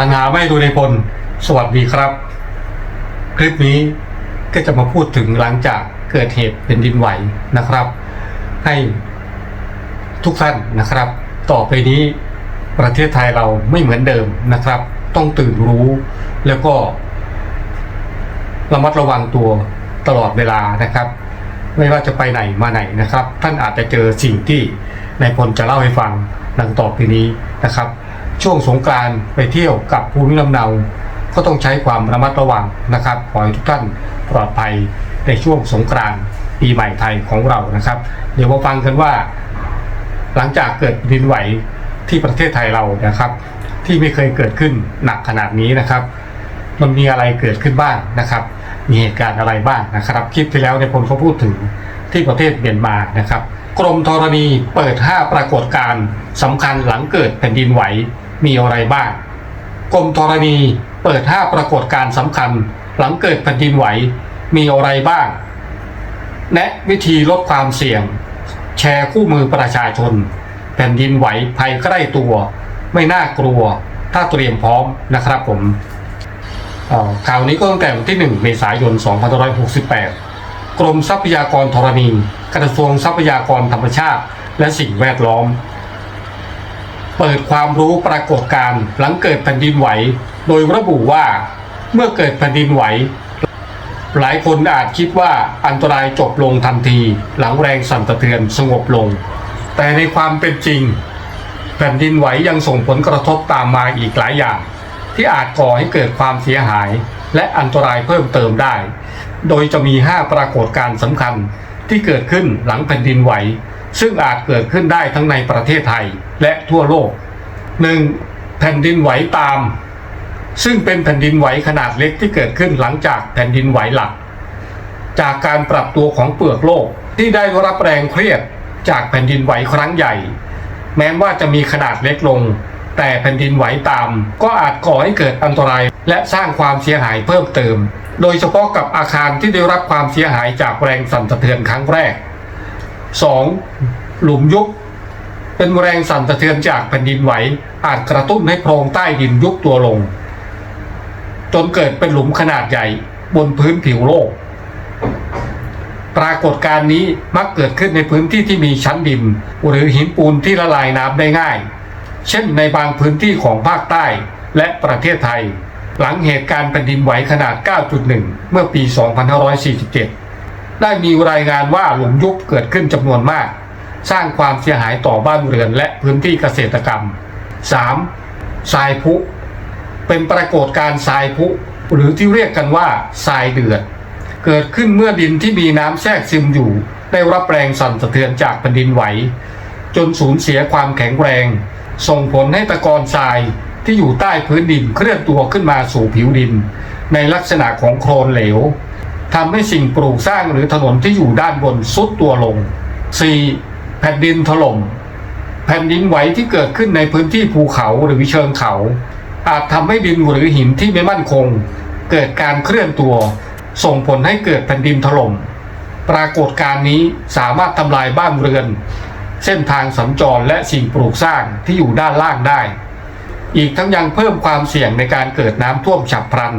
สรรหาไม่ดูในพล สวัสดีครับ คลิปนี้ก็จะมาพูดถึงหลังจากเกิดเหตุเป็นดินไหวนะครับ ให้ทุกท่านนะครับ ต่อไปนี้ประเทศไทยเราไม่เหมือนเดิมนะครับ ต้องตื่นรู้แล้วก็ระมัดระวังตัวตลอดเวลานะครับ ไม่ว่าจะไปไหนมาไหนนะครับ ท่านอาจจะเจอสิ่งที่นายพลจะเล่าให้ฟังดังต่อไปนี้นะครับ ช่วงสงกรานต์ไปเที่ยวกับภูมิลำเนา ก็ต้องใช้ความระมัดระวังนะครับ ขอให้ทุกท่านปลอดภัยในช่วงสงกรานต์ปีใหม่ไทยของเรานะครับ เดี๋ยวมาฟังกันว่า หลังจากเกิดแผ่นดินไหวที่ประเทศไทยเรานะครับ ที่ไม่เคยเกิดขึ้นหนักขนาดนี้นะครับ มันมีอะไรเกิดขึ้นบ้างนะครับ มีเหตุการณ์อะไรบ้างนะครับ คลิปที่แล้วเนี่ยผมก็พูดถึงที่ประเทศเมียนมานะครับ กรมธรณีเปิด 5 ปรากฏการณ์สำคัญหลังเกิดแผ่นดินไหว มีอะไรบ้าง กรมธรณีเปิด5ปรากฏการณ์สำคัญ หลังเกิดแผ่นดินไหว มีอะไรบ้างแนะวิธีลดความเสี่ยง แชร์คู่มือประชาชน แผ่นดินไหวภัยใกล้ตัว ไม่น่ากลัว ถ้าเตรียมพร้อมนะครับผมข่าวนี้ก็ตั้งแต่วันที่ 1 เมษายน 2568 กรมทรัพยากรธรณี กระทรวงทรัพยากรธรรมชาติ และสิ่งแวดล้อม เปิดความรู้ปรากฏการณ์หลังเกิดแผ่นดินไหว โดยระบุว่า เมื่อเกิดแผ่นดินไหว หลายคนอาจคิดว่าอันตรายจบลงทันทีหลังแรงสั่นสะเทือนสงบลง แต่ในความเป็นจริง แผ่นดินไหวยังส่งผลกระทบตามมาอีกหลายอย่าง ที่อาจก่อให้เกิดความเสียหาย และอันตรายเพิ่มเติมได้ โดยจะมี 5 ปรากฏการณ์สำคัญที่เกิดขึ้นหลังแผ่นดินไหว ซึ่งอาจเกิดขึ้นได้ทั้งในประเทศไทยและทั่วโลก 1. แผ่นดินไหวตาม ซึ่งเป็นแผ่นดินไหวขนาดเล็กที่เกิดขึ้นหลังจากแผ่นดินไหวหลัก จากการปรับตัวของเปลือกโลกที่ได้รับแรงเครียดจากแผ่นดินไหวครั้งใหญ่ แม้ว่าจะมีขนาดเล็กลง แต่แผ่นดินไหวตาม ก็อาจก่อให้เกิดอันตรายและสร้างความเสียหายเพิ่มเติม โดยเฉพาะกับอาคารที่ได้รับความเสียหายจากแรงสั่นสะเทือนครั้งแรก 2. หลุมยุบเป็นแรงสั่นสะเทือนจากแผ่นดินไหว อาจกระตุ้นให้โพรงใต้ดินยุบตัวลง จนเกิดเป็นหลุมขนาดใหญ่บนพื้นผิวโลก ปรากฏการณ์นี้มักเกิดขึ้นในพื้นที่ที่มีชั้นดิน หรือหินปูนที่ละลายน้ำได้ง่าย เช่นในบางพื้นที่ของภาคใต้และประเทศไทย หลังเหตุการณ์แผ่นดินไหวขนาด 9.1 เมื่อปี 2547 ได้มีรายงานว่าหลุมยุบเกิดขึ้นจำนวนมาก สร้างความเสียหายต่อบ้านเรือนและพื้นที่เกษตรกรรม 3. ทรายพุ เป็นปรากฏการณ์ทรายพุ หรือที่เรียกกันว่าทรายเดือด เกิดขึ้นเมื่อดินที่มีน้ำแทรกซึมอยู่ ได้รับแรงสั่นสะเทือนจากแผ่นดินไหว จนสูญเสียความแข็งแรง ส่งผลให้ตะกอนทรายที่อยู่ใต้พื้นดินเคลื่อนตัวขึ้นมาสู่ผิวดิน ในลักษณะของโคลนเหลว ทำให้สิ่งปลูกสร้างหรือถนนที่อยู่ด้านบนซุดตัวลง 4. แผ่นดินถล่ม แผ่นดินไหวที่เกิดขึ้นในพื้นที่ภูเขาหรือเชิงเขา อาจทำให้ดินหรือหินที่ไม่มั่นคง เกิดการเคลื่อนตัว ส่งผลให้เกิดแผ่นดินถล่ม ปรากฏการณ์นี้สามารถทำลายบ้านเรือน เส้นทางสัญจรและสิ่งปลูกสร้างที่อยู่ด้านล่างได้ อีกทั้งยังเพิ่มความเสี่ยงในการเกิดน้ำท่วมฉับพลัน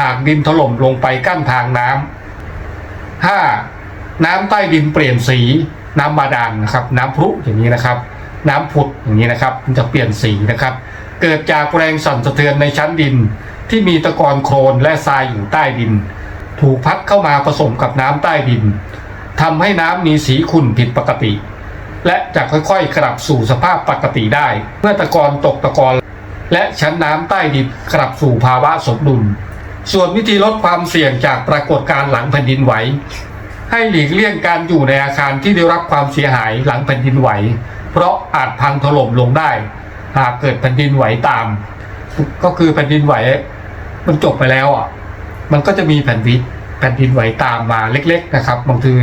หากดินถล่มลงไปกั้นทางน้ำ 5. น้ำใต้ดินเปลี่ยนสีน้ำบาดาลนะครับ น้ำพุอย่างนี้นะครับ น้ำผุดอย่างนี้นะครับ มันจะเปลี่ยนสีนะครับ เกิดจากแรงสั่นสะเทือนในชั้นดิน ที่มีตะกอนโคลนและทรายอยู่ใต้ดิน ถูกพัดเข้ามาผสมกับน้ำใต้ดินทำให้น้ำมีสีขุ่นผิดปกติ และจะค่อยๆกลับสู่สภาพปกติได้ เมื่อตะกอนตกตะกอนและชั้นน้ำใต้ดินกลับสู่ภาวะสมดุล ส่วนวิธีลดความเสี่ยงจากปรากฏการณ์หลังแผ่นดินไหว ให้หลีกเลี่ยงการอยู่ในอาคารที่ได้รับความเสียหายหลังแผ่นดินไหว เพราะอาจพังถล่มลงได้ หากเกิดแผ่นดินไหวตาม ก็คือแผ่นดินไหว มันจบไปแล้วอะ มันก็จะมีแผ่นดินแผ่นดินไหวตามมาเล็ก ๆ นะครับบางที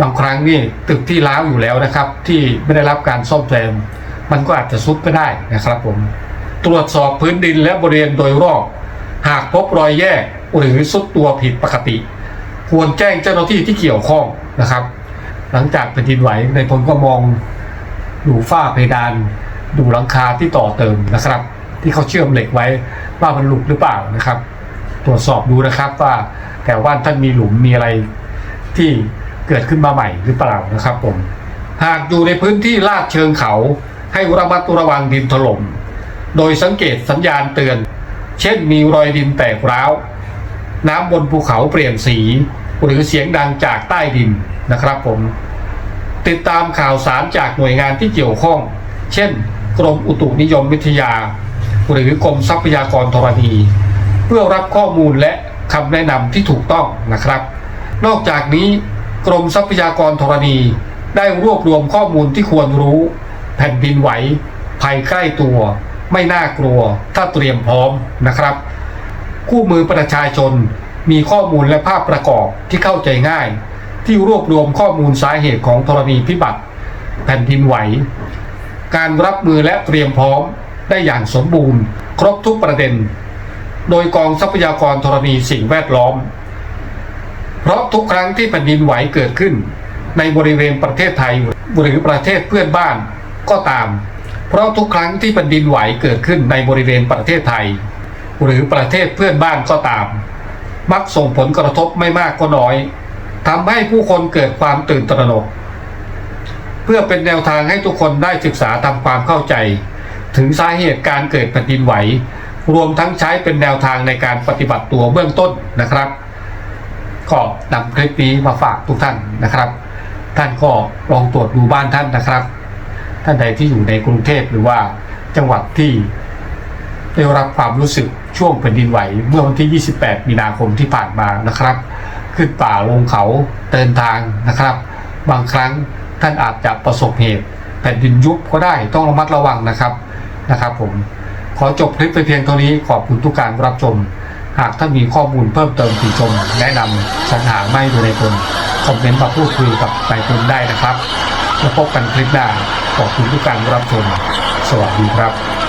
บางครั้งนี่ตึกที่ร้าวอยู่แล้วนะครับ ที่ไม่ได้รับการซ่อมแซมมันก็อาจจะซุดก็ได้นะครับผม ตรวจสอบพื้นดินและบริเวณโดยรอบ หากพบรอยแยกหรือซุดตัวผิดปกติ ควรแจ้งเจ้าหน้าที่ที่เกี่ยวข้องนะครับ หลังจากแผ่นดินไหวในพลก็มองดูฝ้าเพดาน ดูหลังคาที่ต่อเติมนะครับ ที่เขาเชื่อมเหล็กไว้ว่ามันหลุดหรือเปล่านะครับ ตรวจสอบดูนะครับว่าแถวบ้านท่านมีหลุมมีอะไรที่เกิดขึ้นมาใหม่หรือเปล่านะครับผมหากอยู่ในพื้นที่ลาดเชิงเขาให้ระมัดระวังดินถล่ม โดยสังเกตสัญญาณเตือน เช่นมีรอยดินแตกร้าว น้ำบนภูเขาเปลี่ยนสี หรือเสียงดังจากใต้ดินนะครับผม ติดตามข่าวสารจากหน่วยงานที่เกี่ยวข้อง เช่น กรมอุตุนิยมวิทยา หรือกรมทรัพยากรธรณี เพื่อรับข้อมูลและคำแนะนำที่ถูกต้องนะครับ นอกจากนี้กรมทรัพยากรธรณีได้รวบรวมข้อมูลที่ควรรู้ แผ่นดินไหวภัยใกล้ตัว ไม่น่ากลัวถ้าเตรียมพร้อมนะครับ คู่มือประชาชนมีข้อมูลและภาพประกอบที่เข้าใจง่าย ที่รวบรวมข้อมูลสาเหตุของธรณีพิบัติแผ่นดินไหว การรับมือและเตรียมพร้อมได้อย่างสมบูรณ์ ครบทุกประเด็น โดยกองทรัพยากรธรณีสิ่งแวดล้อม เพราะทุกครั้งที่แผ่นดินไหวเกิดขึ้น ในบริเวณประเทศไทยหรือประเทศเพื่อนบ้านก็ตาม เพราะทุกครั้งที่แผ่นดินไหวเกิดขึ้นในบริเวณประเทศไทย หรือประเทศเพื่อนบ้านก็ตาม มักส่งผลกระทบไม่มากก็น้อยทำให้ผู้คนเกิดความตื่นตระหนก เพื่อเป็นแนวทางให้ทุกคนได้ศึกษาทำความเข้าใจ ถึงสาเหตุการเกิดแผ่นดินไหว รวมทั้งใช้เป็นแนวทางในการปฏิบัติตัวเบื้องต้นนะครับก็นำคลิปนี้มาฝากทุกท่านนะครับ ท่านก็ลองตรวจดูบ้านท่านนะครับ ท่านใดที่อยู่ในกรุงเทพหรือว่าจังหวัดที่ได้รับความรู้สึกช่วงแผ่นดินไหวเมื่อวันที่ 28 มีนาคมที่ผ่านมานะครับ ขึ้นป่าลงเขาเดินทางนะครับ บางครั้งท่านอาจจะประสบเหตุแผ่นดินยุบก็ได้ต้องระมัดระวังนะครับนะครับผมขอจบคลิปไปเพียงเท่านี้ขอบคุณทุกการรับชม หากท่านมีข้อมูลเพิ่มเติมติชม แนะนำสรรหาไม่ดูในตนคอมเมนต์มาพูดคุยกับนายตนได้นะครับ แล้วพบกันคลิปหน้าขอบคุณทุกการรับชม สวัสดีครับ